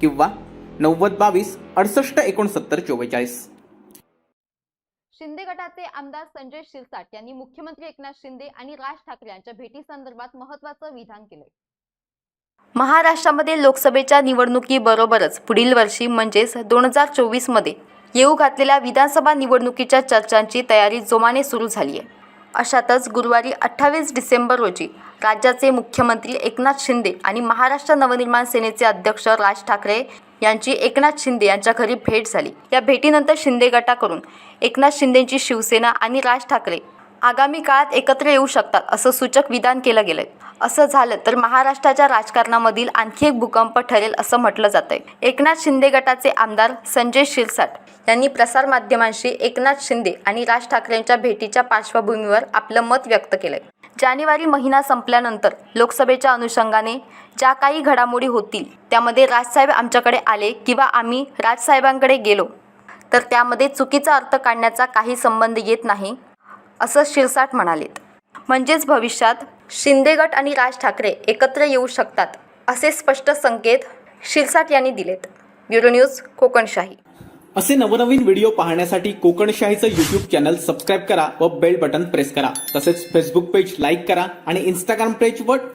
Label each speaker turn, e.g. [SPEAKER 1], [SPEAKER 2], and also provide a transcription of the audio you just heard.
[SPEAKER 1] किंवा नव्वद बावीस अडुसष्ट एकोणसत्तर चव्वेचाळीस
[SPEAKER 2] शिंदे गटाचे आमदार संजय शिरसाट यांनी मुख्यमंत्री एकनाथ शिंदे आणि राज ठाकरे यांच्या भेटीसंदर्भात महत्वाचं विधान केलंय.
[SPEAKER 3] महाराष्ट्रामध्ये लोकसभेच्या निवडणुकीबरोबरच पुढील वर्षी म्हणजेच दोन हजार चोवीसमध्ये येऊ घातलेल्या विधानसभा निवडणुकीच्या चर्चांची तयारी जोमाने सुरू झाली आहे अशातच गुरुवारी अठ्ठावीस डिसेंबर रोजी राज्याचे मुख्यमंत्री एकनाथ शिंदे आणि महाराष्ट्र नवनिर्माण सेनेचे अध्यक्ष राज ठाकरे यांची एकनाथ शिंदे यांच्या घरी भेट झाली. या भेटीनंतर शिंदे गटाकडून एकनाथ शिंदेंची शिवसेना आणि राज ठाकरे आगामी काळात एकत्र येऊ शकतात असं सूचक विधान केलं गेलंय. असं झालं तर महाराष्ट्राच्या राजकारणामधील आणखी एक भूकंप ठरेल असं म्हटलं जातंय. एकनाथ शिंदे गटाचे आमदार संजय शिरसाट यांनी प्रसारमाध्यमांशी एकनाथ शिंदे आणि राज ठाकरेंच्या भेटीच्या पार्श्वभूमीवर आपलं मत व्यक्त केलंय. जानेवारी महिना संपल्यानंतर लोकसभेच्या अनुषंगाने ज्या काही घडामोडी होतील त्यामध्ये राजसाहेब आमच्याकडे आले किंवा आम्ही राजसाहेबांकडे गेलो तर त्यामध्ये चुकीचा अर्थ काढण्याचा काही संबंध येत नाही असं शिरसाट म्हणालेत. म्हणजेच भविष्यात शिंदे गट आणि राज ठाकरे एकत्र येऊ शकतात असे स्पष्ट संकेत शिरसाट यांनी दिलेत. Bureau news Kokanshahi.
[SPEAKER 1] असे नवनवीन व्हिडिओ पाहण्यासाठी कोकणशाहीचं युट्यूब चॅनल सबस्क्राईब करा व बेल बटन प्रेस करा. तसेच फेसबुक पेज लाईक करा आणि इंस्टाग्राम पेज व